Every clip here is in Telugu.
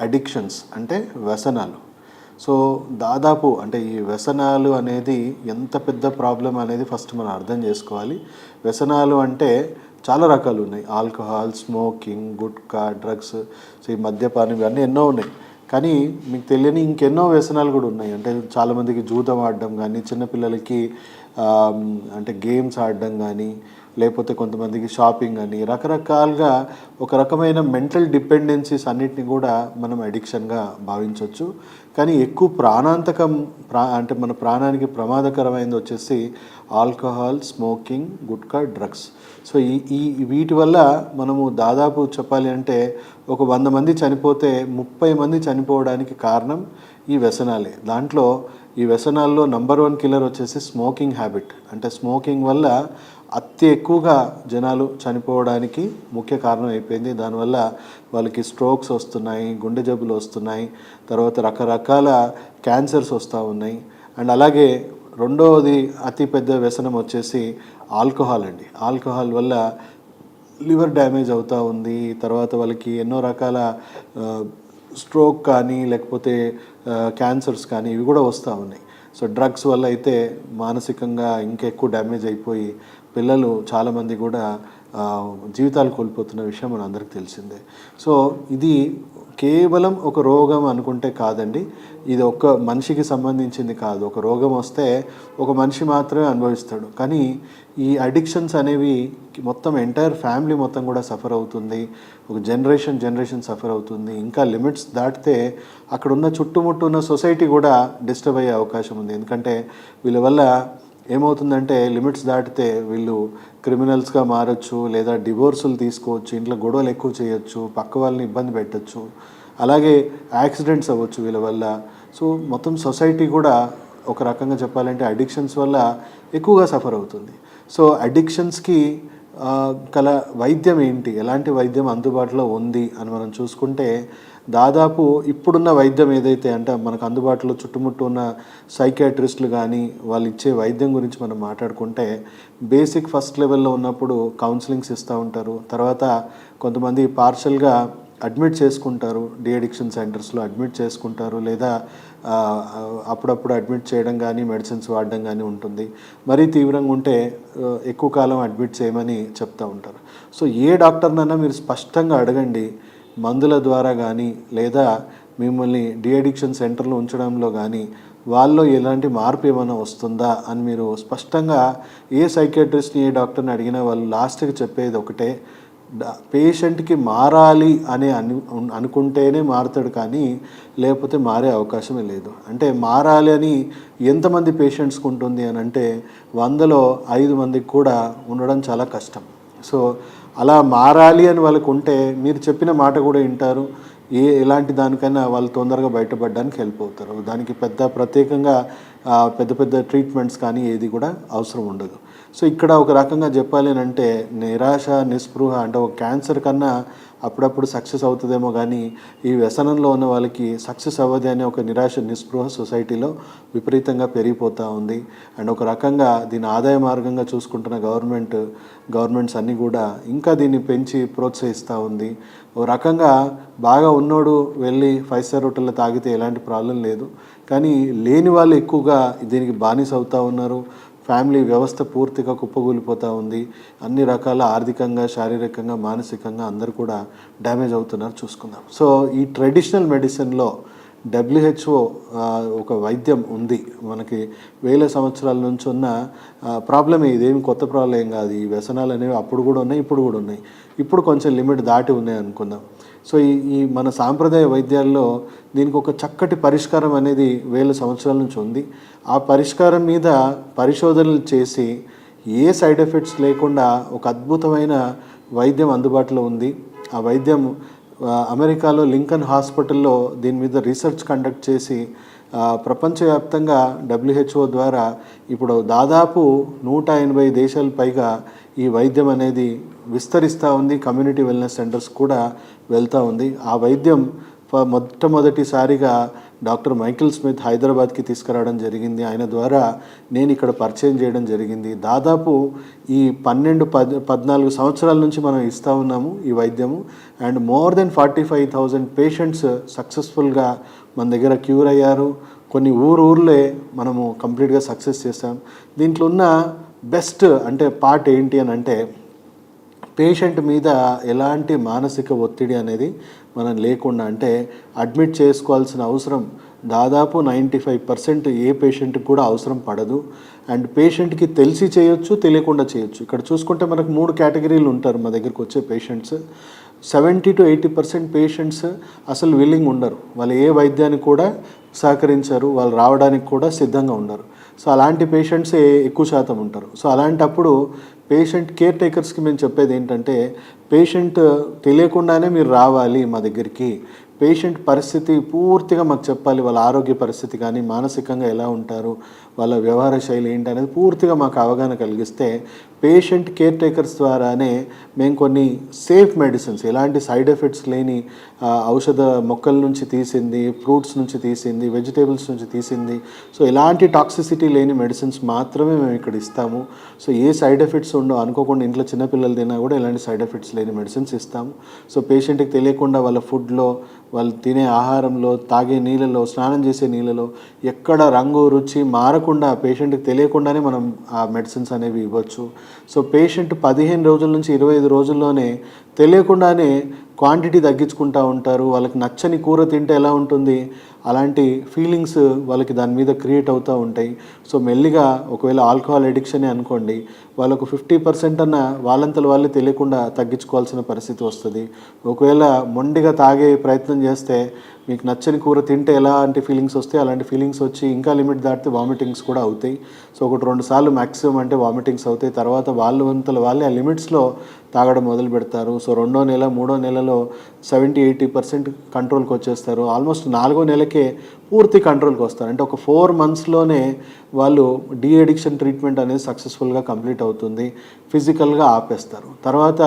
అడిక్షన్స్ అంటే వ్యసనాలు. సో దాదాపు అంటే ఈ వ్యసనాలు అనేది ఎంత పెద్ద ప్రాబ్లం అనేది ఫస్ట్ మనం అర్థం చేసుకోవాలి. వ్యసనాలు అంటే చాలా రకాలు ఉన్నాయి. Alcohol smoking gutka drugs so ఈ మద్యపానం ఇవన్నీ ఎన్నో ఉన్నాయి. కానీ మీకు తెలియని ఇంకెన్నో వ్యసనాలు కూడా ఉన్నాయి. అంటే చాలామందికి జూదం ఆడడం కానీ చిన్నపిల్లలకి అంటే గేమ్స్ ఆడడం కానీ లేకపోతే కొంతమందికి షాపింగ్ అని రకరకాలుగా ఒక రకమైన మెంటల్ డిపెండెన్సీస్ అన్నిటిని కూడా మనం అడిక్షన్గా భావించవచ్చు కానీ ఎక్కువ ప్రాణాంతకం ప్రా అంటే మన ప్రాణానికి ప్రమాదకరమైనది వచ్చేసి alcohol smoking gutka drugs. So ఈ ఈ వీటి వల్ల మనము దాదాపు చెప్పాలి అంటే ఒక వంద మంది చనిపోతే ముప్పై మంది చనిపోవడానికి కారణం ఈ వ్యసనాలే. దాంట్లో ఈ వ్యసనాల్లో నంబర్ వన్ కిల్లర్ వచ్చేసి స్మోకింగ్ హ్యాబిట్ అంటే స్మోకింగ్ వల్ల అతి ఎక్కువగా జనాలు చనిపోవడానికి ముఖ్య కారణం అయిపోయింది. దానివల్ల వాళ్ళకి స్ట్రోక్స్ వస్తున్నాయి గుండె జబ్బులు వస్తున్నాయి తర్వాత రకరకాల క్యాన్సర్స్ వస్తూ ఉన్నాయి. అండ్ అలాగే రెండవది అతి పెద్ద వ్యసనం వచ్చేసి ఆల్కహాల్ అండి. ఆల్కహాల్ వల్ల లివర్ డ్యామేజ్ అవుతూ ఉంది. తర్వాత వాళ్ళకి ఎన్నో రకాల స్ట్రోక్ కానీ లేకపోతే క్యాన్సర్స్ కానీ ఇవి కూడా వస్తూ ఉన్నాయి. సో డ్రగ్స్ వల్ల అయితే మానసికంగా ఇంకా ఎక్కువ డ్యామేజ్ అయిపోయి పిల్లలు చాలామంది కూడా జీవితాలు కోల్పోతున్న విషయం మన అందరికీ తెలిసిందే. సో ఇది కేవలం ఒక రోగం అనుకుంటే కాదండి. ఇది ఒక మనిషికి సంబంధించింది కాదు. ఒక రోగం వస్తే ఒక మనిషి మాత్రమే అనుభవిస్తాడు. కానీ ఈ అడిక్షన్స్ అనేవి మొత్తం ఎంటైర్ ఫ్యామిలీ మొత్తం కూడా సఫర్ అవుతుంది. ఒక జనరేషన్ జనరేషన్ సఫర్ అవుతుంది. ఇంకా లిమిట్స్ దాటితే అక్కడ ఉన్న చుట్టుముట్టు ఉన్న సొసైటీ కూడా డిస్టర్బ్ అయ్యే అవకాశం ఉంది. ఎందుకంటే వీళ్ళ వల్ల ఏమవుతుందంటే లిమిట్స్ దాటితే వీళ్ళు క్రిమినల్స్గా మారచ్చు లేదా డివోర్సులు తీసుకోవచ్చు ఇంట్లో గొడవలు ఎక్కువ చేయొచ్చు పక్క వాళ్ళని ఇబ్బంది పెట్టచ్చు అలాగే యాక్సిడెంట్స్ అవ్వచ్చు వీళ్ళ వల్ల. సో మొత్తం సొసైటీ కూడా ఒక రకంగా చెప్పాలంటే అడిక్షన్స్ వల్ల ఎక్కువగా సఫర్ అవుతుంది. సో అడిక్షన్స్కి కల వైద్యం ఏంటి? ఎలాంటి వైద్యం అందుబాటులో ఉంది అని మనం చూసుకుంటే దాదాపు ఇప్పుడున్న వైద్యం ఏదైతే అంటే మనకు అందుబాటులో చుట్టుముట్టు ఉన్న సైకాట్రిస్టులు కానీ వాళ్ళు ఇచ్చే వైద్యం గురించి మనం మాట్లాడుకుంటే బేసిక్ ఫస్ట్ లెవెల్లో ఉన్నప్పుడు కౌన్సిలింగ్స్ ఇస్తూ ఉంటారు. తర్వాత కొంతమంది పార్షల్గా అడ్మిట్ చేసుకుంటారు డి అడిక్షన్ సెంటర్స్లో అడ్మిట్ చేసుకుంటారు లేదా అప్పుడప్పుడు అడ్మిట్ చేయడం కానీ మెడిసిన్స్ వాడడం కానీ ఉంటుంది. మరీ తీవ్రంగా ఉంటే ఎక్కువ కాలం అడ్మిట్ చేయమని చెప్తూ ఉంటారు. సో ఏ డాక్టర్నైనా మీరు స్పష్టంగా అడగండి మందుల ద్వారా కానీ లేదా మిమ్మల్ని డి అడిక్షన్ సెంటర్లో ఉంచడంలో కానీ వాళ్ళలో ఎలాంటి మార్పు ఏమైనా వస్తుందా అని మీరు స్పష్టంగా ఏ సైకాట్రిస్ట్ని ఏ డాక్టర్ని అడిగినా వాళ్ళు లాస్ట్కి చెప్పేది ఒకటే పేషెంట్కి మారాలి అని అను అనుకుంటేనే మారుతాడు కానీ లేకపోతే మారే అవకాశమే లేదు. అంటే మారాలి అని ఎంతమంది పేషెంట్స్కి ఉంటుంది అని అంటే వందలో ఐదు మందికి కూడా ఉండడం చాలా కష్టం. సో అలా మారాలి అని వాళ్ళకు ఉంటే మీరు చెప్పిన మాట కూడా వింటారు. ఏ ఎలాంటి దానికైనా వాళ్ళు తొందరగా బయటపడడానికి హెల్ప్ అవుతారు. దానికి పెద్ద ప్రత్యేకంగా పెద్ద పెద్ద ట్రీట్మెంట్స్ కానీ ఏది కూడా అవసరం ఉండదు. సో ఇక్కడ ఒక రకంగా చెప్పాలి అని అంటే నిరాశ నిస్పృహ అంటే ఒక క్యాన్సర్ కన్నా అప్పుడప్పుడు సక్సెస్ అవుతుందేమో కానీ ఈ వ్యసనంలో ఉన్న వాళ్ళకి సక్సెస్ అవ్వదు అనే ఒక నిరాశ నిస్పృహ సొసైటీలో విపరీతంగా పెరిగిపోతూ ఉంది. అండ్ ఒక రకంగా దీని ఆదాయ మార్గంగా చూసుకుంటున్న గవర్నమెంట్ గవర్నమెంట్స్ అన్నీ కూడా ఇంకా దీన్ని పెంచి ప్రోత్సహిస్తూ ఉంది. ఓ రకంగా బాగా ఉన్నోడు వెళ్ళి ఫైవ్ స్టార్ హోటల్లో తాగితే ఎలాంటి ప్రాబ్లం లేదు. కానీ లేని వాళ్ళు ఎక్కువగా దీనికి బానిస అవుతూ ఉన్నారు. ఫ్యామిలీ వ్యవస్థ పూర్తిగా కుప్పగూలిపోతూ ఉంది. అన్ని రకాల ఆర్థికంగా శారీరకంగా మానసికంగా అందరూ కూడా డ్యామేజ్ అవుతున్నారు చూసుకుందాం. సో ఈ ట్రెడిషనల్ మెడిసిన్లో డబ్ల్యూహెచ్ఓ ఒక వైద్యం ఉంది. మనకి వేల సంవత్సరాల నుంచి ఉన్న ప్రాబ్లమే ఇదేమి కొత్త ప్రాబ్లం ఏం కాదు. ఈ వ్యసనాలు అనేవి అప్పుడు కూడా ఉన్నాయి ఇప్పుడు కూడా ఉన్నాయి. ఇప్పుడు కొంచెం లిమిట్ దాటి ఉన్నాయి అనుకుందాం. సో ఈ ఈ మన సాంప్రదాయ వైద్యాల్లో దీనికి ఒక చక్కటి పరిష్కారం అనేది వేల సంవత్సరాల నుంచి ఉంది. ఆ పరిష్కారం మీద పరిశోధనలు చేసి ఏ సైడ్ ఎఫెక్ట్స్ లేకుండా ఒక అద్భుతమైన వైద్యం అందుబాటులో ఉంది. ఆ వైద్యం అమెరికాలో లింకన్ హాస్పిటల్లో దీని మీద రీసెర్చ్ కండక్ట్ చేసి ప్రపంచవ్యాప్తంగా డబ్ల్యూహెచ్ఓ ద్వారా ఇప్పుడు దాదాపు నూట ఎనభై దేశాల పైగా ఈ వైద్యం అనేది విస్తరిస్తూ ఉంది. కమ్యూనిటీ వెల్నెస్ సెంటర్స్ కూడా వెళ్తూ ఉంది. ఆ వైద్యం మొట్టమొదటిసారిగా డాక్టర్ మైకిల్ స్మిత్ హైదరాబాద్కి తీసుకురావడం జరిగింది. ఆయన ద్వారా నేను ఇక్కడ పరిచయం చేయడం జరిగింది. దాదాపు ఈ పన్నెండు పద్ పద్నాలుగు సంవత్సరాల నుంచి మనం ఇస్తూ ఉన్నాము ఈ వైద్యము. And more than forty five thousand patients సక్సెస్ఫుల్గా మన దగ్గర క్యూర్ అయ్యారు. కొన్ని ఊరు ఊర్లే మనము కంప్లీట్గా సక్సెస్ చేసాం దీంట్లో ఉన్న బెస్ట్ అంటే పార్ట్ ఏంటి అని అంటే పేషెంట్ మీద ఎలాంటి మానసిక ఒత్తిడి అనేది మనం లేకుండా అంటే అడ్మిట్ చేసుకోవాల్సిన అవసరం దాదాపు నైంటీ ఫైవ్ పర్సెంట్ ఏ పేషెంట్కి కూడా అవసరం పడదు. అండ్ పేషెంట్కి తెలిసి చేయొచ్చు తెలియకుండా చేయొచ్చు. ఇక్కడ చూసుకుంటే మనకు మూడు కేటగిరీలు ఉంటారు మా దగ్గరికి వచ్చే patients. Seventy to eighty percent patients అసలు విల్లింగ్ ఉండరు. వాళ్ళు ఏ వైద్యానికి కూడా సహకరించారు వాళ్ళు రావడానికి కూడా సిద్ధంగా ఉండరు. సో అలాంటి పేషెంట్సే ఎక్కువ శాతం ఉంటారు. సో అలాంటప్పుడు పేషెంట్ కేర్ టేకర్స్కి మేము చెప్పేది ఏంటంటే పేషెంట్ తెలియకుండానే మీరు రావాలి మా దగ్గరికి. పేషెంట్ పరిస్థితి పూర్తిగా మాకు చెప్పాలి వాళ్ళ ఆరోగ్య పరిస్థితి కానీ మానసికంగా ఎలా ఉంటారు వాళ్ళ వ్యవహార శైలి ఏంటి అనేది పూర్తిగా మాకు అవగాహన కలిగిస్తే పేషెంట్ కేర్ టేకర్స్ ద్వారానే మేము కొన్ని సేఫ్ మెడిసిన్స్ ఎలాంటి సైడ్ ఎఫెక్ట్స్ లేని ఔషధ మొక్కల నుంచి తీసింది ఫ్రూట్స్ నుంచి తీసింది వెజిటేబుల్స్ నుంచి తీసింది. సో ఎలాంటి టాక్సిసిటీ లేని మెడిసిన్స్ మాత్రమే మేము ఇక్కడ ఇస్తాము. సో ఏ సైడ్ ఎఫెక్ట్స్ ఉండవు. అనుకోకుండా ఇంట్లో చిన్నపిల్లలు తిన్నా కూడా ఎలాంటి సైడ్ ఎఫెక్ట్స్ లేని మెడిసిన్స్ ఇస్తాము. సో పేషెంట్కి తెలియకుండా వాళ్ళ ఫుడ్లో వాళ్ళు తినే ఆహారంలో తాగే నీళ్ళలో స్నానం చేసే నీళ్ళలో ఎక్కడ రంగు రుచి మారకుండా పేషెంట్కి తెలియకుండానే మనం ఆ మెడిసిన్స్ అనేవి ఇవ్వచ్చు. సో పేషెంట్ పదిహేను రోజుల నుంచి ఇరవై ఐదు రోజుల్లోనే తెలియకుండానే క్వాంటిటీ తగ్గించుకుంటూ ఉంటారు. వాళ్ళకి నచ్చని కూర తింటే ఎలా ఉంటుంది? అలాంటి ఫీలింగ్స్ వాళ్ళకి దాని మీద క్రియేట్ అవుతూ ఉంటాయి. సో మెల్లిగా ఒకవేళ ఆల్కహాల్ అడిక్షనే అనుకోండి వాళ్ళకు ఫిఫ్టీ పర్సెంట్ అన్న వాళ్ళంతలు వాళ్ళే తెలియకుండా తగ్గించుకోవాల్సిన పరిస్థితి వస్తుంది. ఒకవేళ మొండిగా తాగే ప్రయత్నం చేస్తే మీకు నచ్చని కూర తింటే ఎలాంటి ఫీలింగ్స్ వస్తాయి? అలాంటి ఫీలింగ్స్ వచ్చి ఇంకా లిమిట్ దాటితే వామిటింగ్స్ కూడా అవుతాయి. సో ఒకటి రెండు సార్లు మ్యాక్సిమం అంటే వామిటింగ్స్ అవుతాయి. తర్వాత వాళ్ళు అంతలో వాళ్ళే ఆ లిమిట్స్లో తాగడం మొదలు పెడతారు. సో రెండో నెల మూడో నెలలో సెవెంటీ ఎయిటీ పర్సెంట్ కంట్రోల్కి వచ్చేస్తారు. ఆల్మోస్ట్ నాలుగో నెలకే పూర్తి కంట్రోల్కి వస్తారు. అంటే ఒక ఫోర్ మంత్స్లోనే వాళ్ళు డీ అడిక్షన్ ట్రీట్మెంట్ అనేది సక్సెస్ఫుల్గా కంప్లీట్ అవుతుంది. ఫిజికల్గా ఆపేస్తారు. తర్వాత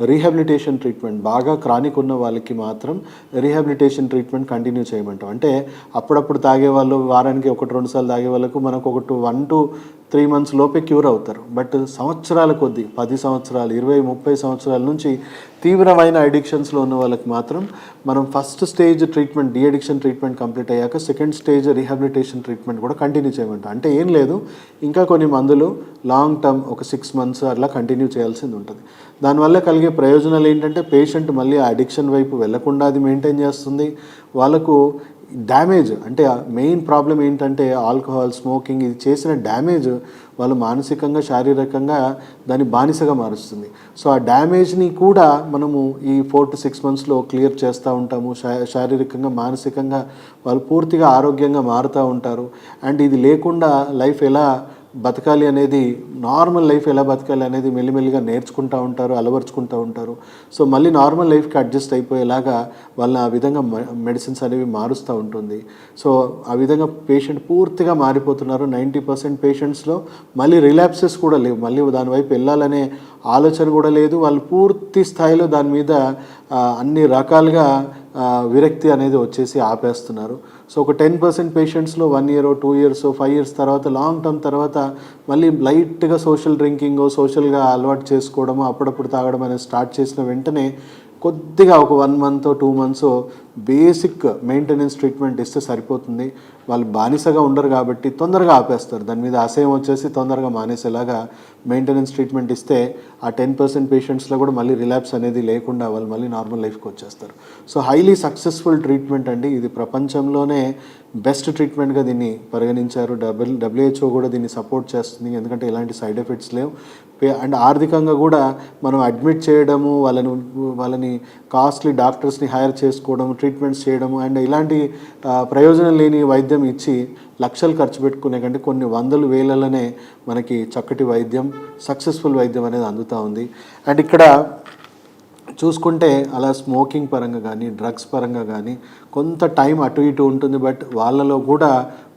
రీహాబిలిటేషన్ ట్రీట్మెంట్ బాగా క్రానిక్ ఉన్న వాళ్ళకి మాత్రం రీహాబిలిటేషన్ ట్రీట్మెంట్ కంటిన్యూ చేయమంటాం. అంటే అప్పుడప్పుడు తాగే వాళ్ళు వారానికి ఒకటి రెండు సార్లు తాగే వాళ్ళకు మనకు ఒక వన్ టు త్రీ మంత్స్ లోపే క్యూర్ అవుతారు. బట్ సంవత్సరాల కొద్దీ పది సంవత్సరాలు ఇరవై ముప్పై సంవత్సరాల నుంచి తీవ్రమైన అడిక్షన్స్లో ఉన్న వాళ్ళకి మాత్రం మనం first stage treatment de addiction treatment complete అయ్యాక సెకండ్ స్టేజ్ రీహాబిలిటేషన్ ట్రీట్మెంట్ కూడా కంటిన్యూ చేయమంటాం. అంటే ఏం లేదు ఇంకా కొన్ని మందులు లాంగ్ టర్మ్ ఒక సిక్స్ మంత్స్ అట్లా కంటిన్యూ చేయాల్సింది ఉంటుంది. దానివల్ల కలిగే ప్రయోజనాలు ఏంటంటే పేషెంట్ మళ్ళీ ఆ అడిక్షన్ వైపు వెళ్ళకుండా అది మెయింటైన్ చేస్తుంది. వాళ్ళకు డ్యామేజ్ అంటే మెయిన్ ప్రాబ్లం ఏంటంటే ఆల్కహాల్ స్మోకింగ్ ఇది చేసిన డ్యామేజ్ వాళ్ళు మానసికంగా శారీరకంగా దాన్ని బానిసగా మారుస్తుంది. సో ఆ డ్యామేజ్ని కూడా మనము ఈ ఫోర్ టు సిక్స్ మంత్స్లో క్లియర్ చేస్తూ ఉంటాము. శా- శారీరకంగా మానసికంగా వాళ్ళు పూర్తిగా ఆరోగ్యంగా మారుతూ ఉంటారు. అండ్ ఇది లేకుండా లైఫ్ ఎలా బతకాలి అనేది నార్మల్ లైఫ్ ఎలా బతకాలి అనేది మెల్లిమెల్లిగా నేర్చుకుంటూ ఉంటారు అలవర్చుకుంటూ ఉంటారు. సో మళ్ళీ నార్మల్ లైఫ్కి అడ్జస్ట్ అయిపోయేలాగా వాళ్ళని ఆ విధంగా మెడిసిన్స్ అనేవి మారుస్తూ ఉంటుంది. సో ఆ విధంగా పేషెంట్ పూర్తిగా మారిపోతున్నారు. నైంటీ పర్సెంట్ పేషెంట్స్లో మళ్ళీ రిలాప్సెస్ కూడా లేవు. మళ్ళీ దాని వైపు వెళ్ళాలనే ఆలోచన కూడా లేదు. వాళ్ళు పూర్తి స్థాయిలో దాని మీద అన్ని రకాలుగా విరక్తి అనేది వచ్చేసి ఆపేస్తున్నారు. సో ఒక ten percent పేషెంట్స్లో one year two years five years తర్వాత లాంగ్ టర్మ్ తర్వాత మళ్ళీ లైట్గా సోషల్ డ్రింకింగ్ సోషల్గా అలవాటు చేసుకోవడము అప్పుడప్పుడు తాగడం అనేది స్టార్ట్ చేసిన వెంటనే కొద్దిగా ఒక one month two months basic maintenance treatment ఇస్తే సరిపోతుంది. వాళ్ళు బానిసగా ఉండరు కాబట్టి తొందరగా ఆపేస్తారు. దాని మీద అసహ్యం వచ్చేసి తొందరగా మానేసేలాగా మెయింటెనెన్స్ ట్రీట్మెంట్ ఇస్తే ఆ టెన్ పర్సెంట్ పేషెంట్స్లో కూడా మళ్ళీ రిలాప్స్ అనేది లేకుండా వాళ్ళు మళ్ళీ నార్మల్ లైఫ్కి వచ్చేస్తారు. సో హైలీ సక్సెస్ఫుల్ ట్రీట్మెంట్ అండి. ఇది ప్రపంచంలోనే బెస్ట్ ట్రీట్మెంట్గా దీన్ని పరిగణించారు. డబ్ల్యూ డబ్ల్యూహెచ్ఓ కూడా దీన్ని సపోర్ట్ చేస్తుంది. ఎందుకంటే ఎలాంటి సైడ్ ఎఫెక్ట్స్ లేవు. పే- అండ్ ఆర్థికంగా కూడా మనం అడ్మిట్ చేయడము వాళ్ళని వాళ్ళని కాస్ట్లీ డాక్టర్స్ని హైర్ చేసుకోవడం ట్రీట్మెంట్స్ చేయడం అండ్ ఇలాంటి ప్రయోజనం లేని వైద్యం ఇచ్చి లక్షలు ఖర్చు పెట్టుకునే కంటే కొన్ని వందలు వేలలోనే మనకి చక్కటి వైద్యం సక్సెస్ఫుల్ వైద్యం అనేది అందుతూ ఉంది. అండ్ ఇక్కడ చూసుకుంటే అలా స్మోకింగ్ పరంగా కానీ డ్రగ్స్ పరంగా కానీ కొంత టైం అటు ఇటు ఉంటుంది. బట్ వాళ్ళలో కూడా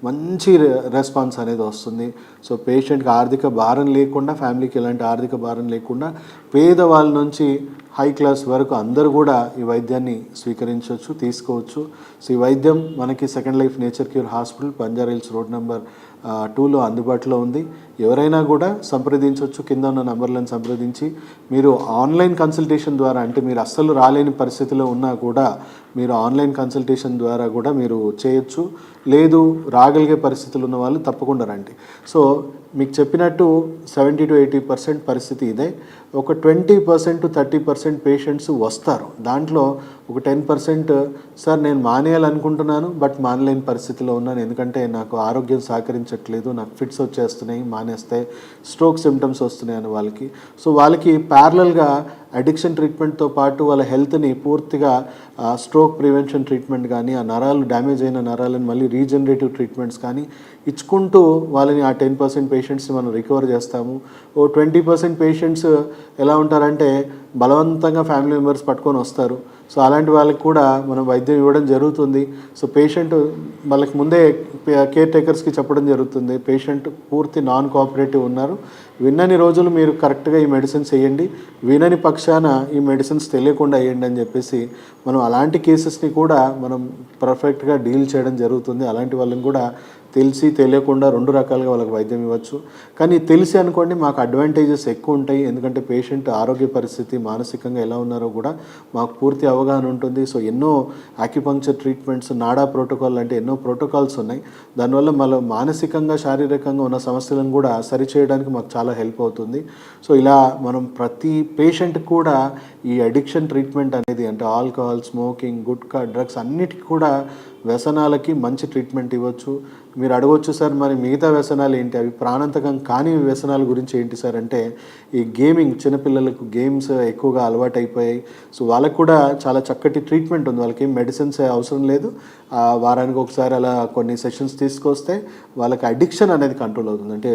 మంచి రెస్పాన్స్ అనేది వస్తుంది. సో పేషెంట్కి ఆర్థిక భారం లేకుండా ఫ్యామిలీకి ఎలాంటి ఆర్థిక భారం లేకుండా పేదవాళ్ళ నుంచి హై క్లాస్ వరకు అందరూ కూడా ఈ వైద్యాన్ని స్వీకరించవచ్చు తీసుకోవచ్చు. సో ఈ వైద్యం మనకి second life nature cure hospital Banjara road number టూలో అందుబాటులో ఉంది. ఎవరైనా కూడా సంప్రదించవచ్చు కింద ఉన్న నెంబర్లను సంప్రదించి మీరు ఆన్లైన్ కన్సల్టేషన్ ద్వారా అంటే మీరు అస్సలు రాలేని పరిస్థితిలో ఉన్నా కూడా మీరు ఆన్లైన్ కన్సల్టేషన్ ద్వారా కూడా మీరు చేయొచ్చు. లేదు రాగలిగే పరిస్థితులు ఉన్న వాళ్ళు తప్పకుండా రండి. సో మీకు చెప్పినట్టు సెవెంటీ టు ఎయిటీ పర్సెంట్ పరిస్థితి ఇదే. ఒక twenty percent to thirty percent patients వస్తారు. దాంట్లో ఒక టెన్ పర్సెంట్ సార్ నేను మానేయాలనుకుంటున్నాను బట్ మానలేని పరిస్థితిలో ఉన్నాను. ఎందుకంటే నాకు ఆరోగ్యం సహకరించట్లేదు నాకు ఫిట్స్ వచ్చేస్తున్నాయి మానే మానేస్తే స్ట్రోక్ సిమ్టమ్స్ వస్తున్నాయని వాళ్ళకి. సో వాళ్ళకి ప్యారలల్గా అడిక్షన్ ట్రీట్మెంట్తో పాటు వాళ్ళ హెల్త్ని పూర్తిగా స్ట్రోక్ ప్రివెన్షన్ ట్రీట్మెంట్ కానీ ఆ నరాలు డ్యామేజ్ అయిన నరాలను మళ్ళీ రీజనరేటివ్ ట్రీట్మెంట్స్ కానీ ఇచ్చుకుంటూ వాళ్ళని ఆ టెన్ పర్సెంట్ పేషెంట్స్ని మనం రికవర్ చేస్తాము. ఓ ట్వంటీ పర్సెంట్ పేషెంట్స్ ఎలా ఉంటారంటే బలవంతంగా ఫ్యామిలీ మెంబర్స్ పట్టుకొని వస్తారు. సో అలాంటి వాళ్ళకి కూడా మనం వైద్యం ఇవ్వడం జరుగుతుంది. సో పేషెంట్ వాళ్ళకి ముందే కేర్ టేకర్స్కి చెప్పడం జరుగుతుంది. పేషెంట్ పూర్తి నాన్ కోఆపరేటివ్ ఉన్నారు. విన్నని రోజులు మీరు కరెక్ట్గా ఈ మెడిసిన్స్ వేయండి వినని పక్షాన ఈ మెడిసిన్స్ తెలియకుండా వేయండి అని చెప్పేసి మనం అలాంటి కేసెస్ని కూడా మనం పర్ఫెక్ట్గా డీల్ చేయడం జరుగుతుంది. అలాంటి వాళ్ళని కూడా తెలిసి తెలియకుండా రెండు రకాలుగా వాళ్ళకి వైద్యం ఇవ్వచ్చు. కానీ తెలిసి అనుకోండి మాకు అడ్వాంటేజెస్ ఎక్కువ ఉంటాయి. ఎందుకంటే పేషెంట్ ఆరోగ్య పరిస్థితి మానసికంగా ఎలా ఉన్నారో కూడా మాకు పూర్తి అవగాహన ఉంటుంది. సో ఎన్నో ఆక్యుపంక్చర్ ట్రీట్మెంట్స్ నాడా ప్రోటోకాల్ అంటే ఎన్నో ప్రోటోకాల్స్ ఉన్నాయి. దానివల్ల మన మానసికంగా శారీరకంగా ఉన్న సమస్యలను కూడా సరిచేయడానికి మాకు చాలా హెల్ప్ అవుతుంది. సో ఇలా మనం ప్రతి పేషెంట్ కూడా ఈ అడిక్షన్ ట్రీట్మెంట్ అనేది అంటే ఆల్కహాల్ స్మోకింగ్ గుట్కా డ్రగ్స్ అన్నిటికీ కూడా వ్యసనాలకి మంచి ట్రీట్మెంట్ ఇవ్వచ్చు. మీరు అడగవచ్చు సార్ మరి మిగతా వ్యసనాలు ఏంటి? అవి ప్రాణాంతకం కాని వ్యసనాల గురించి ఏంటి సార్? అంటే ఈ గేమింగ్ చిన్నపిల్లలకు గేమ్స్ ఎక్కువగా అలవాటైపోయాయి. సో వాళ్ళకు కూడా చాలా చక్కటి ట్రీట్మెంట్ ఉంది. వాళ్ళకి మెడిసిన్స్ అవసరం లేదు. వారానికి ఒకసారి అలా కొన్ని సెషన్స్ తీసుకొస్తే వాళ్ళకి అడిక్షన్ అనేది కంట్రోల్ అవుతుంది. అంటే